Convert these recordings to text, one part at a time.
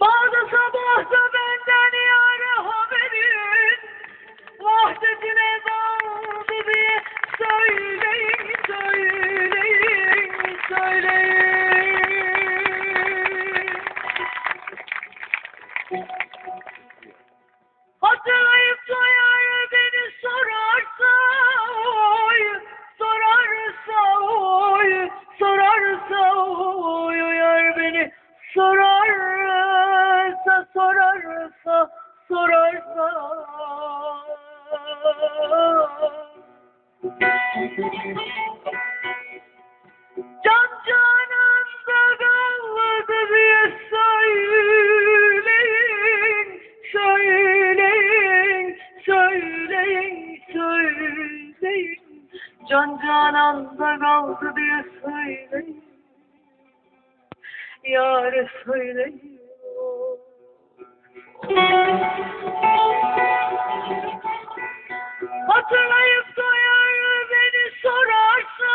Bağda sabahta benden yara haberin Vahdetine daldı Can canımda kaldı diye söyleyin, yâre söyleyin. Hatırlayıp doyar beni sorarsa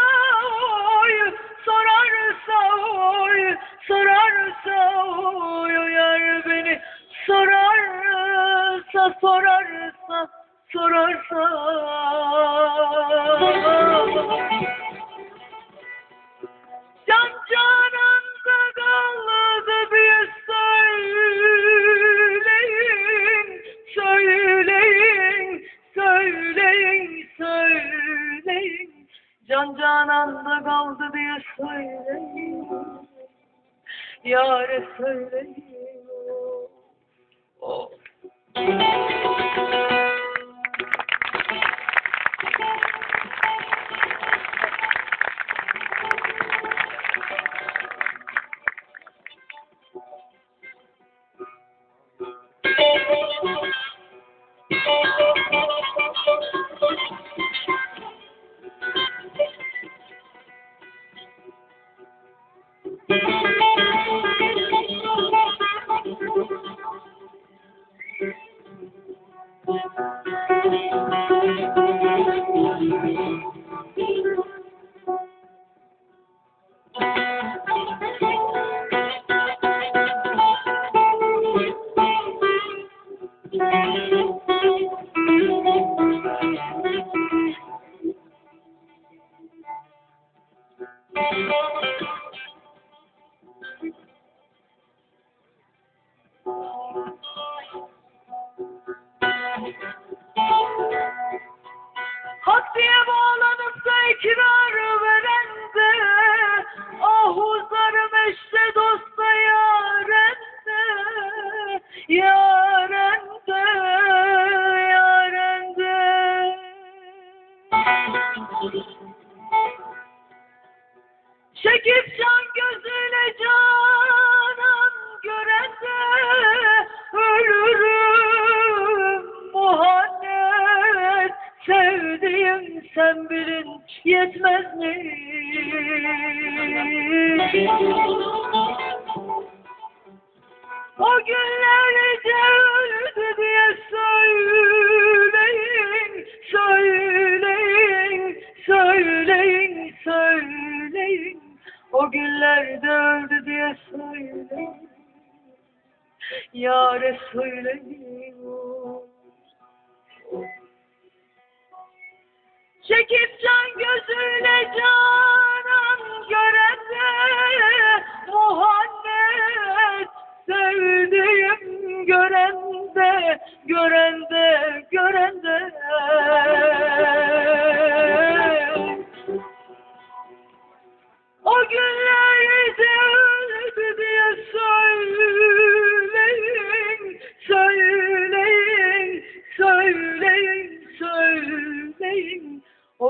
oy, sorarsa oy, sorarsa oy, uyar beni sorarsa, sorarsa, sorarsa. Can canımda kaldı diye söyleyin, söyleyin, söyleyin, söyleyin. Can cananda kaldı diye söyleyin, yâre söyleyin. Oh. Çekip can gözüyle canan gören de ölürüm muhannet sevdiğim sen bilin yetmez mi? O günlerce öldü O günlerde öldü diye söyleyin, yâre söyleyin. Çekip can gözüyle canan gören de Muhammed sevdiğim gören de gören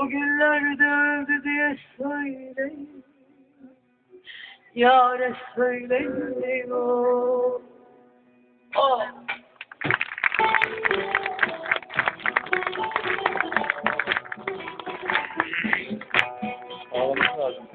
O günlerde öldü diye söyleyin. Yâre söyleyin. Oh. Oh. Ağlaması lazım.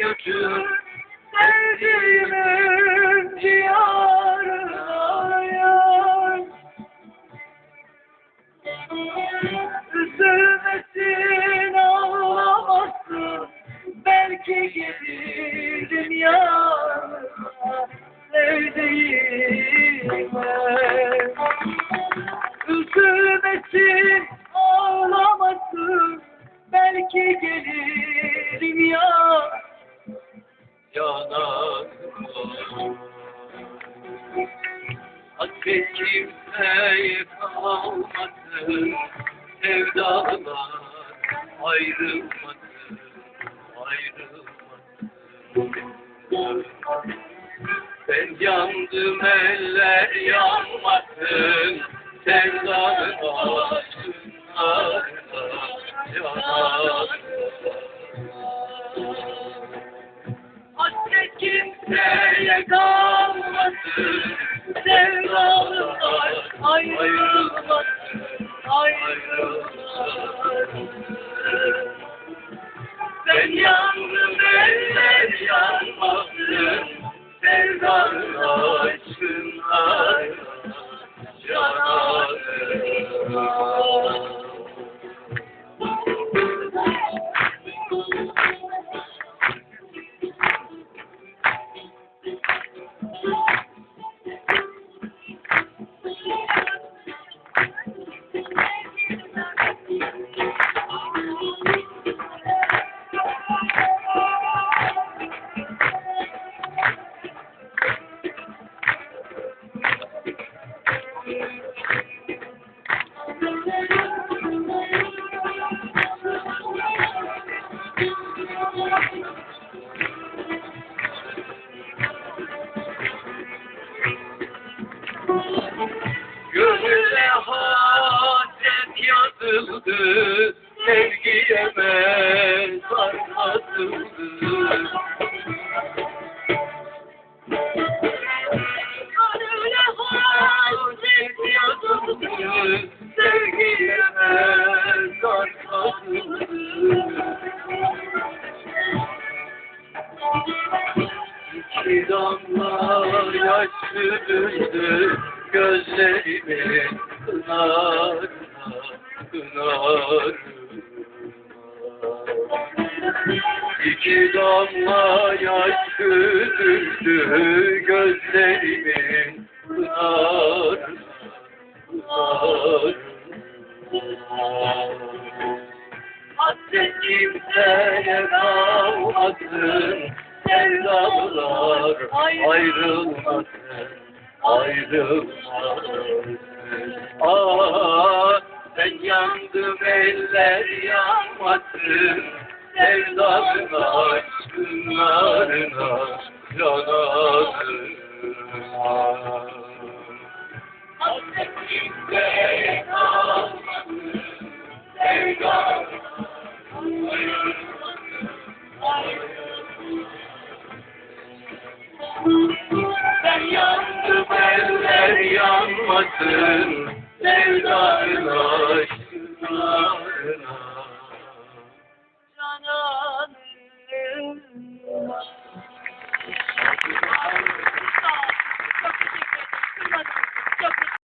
götür. Sevdiğimin diyarına yar. Üzülmesin ağlamasın. Belki gelirim yarına sevdiğim Hasret kimseye kalmasın Sevdalar ayrılmasın Ayrılmasın Ben yandım eller yanmasın Sevdanın hasret yazıldı, İki damla yaş süzüldü gözlerimin pınarına, pınarına. Hasret kimseye kalmasın, sevdalılar ayrılmasın, ayrılmasın. Ah, ben yandım eller yanmasın, sevdanın aşkınlarına yanarım. Hasret kimseye kalmasın, sevdalılar ben yandım eller yanmasın Sevdanın aşkına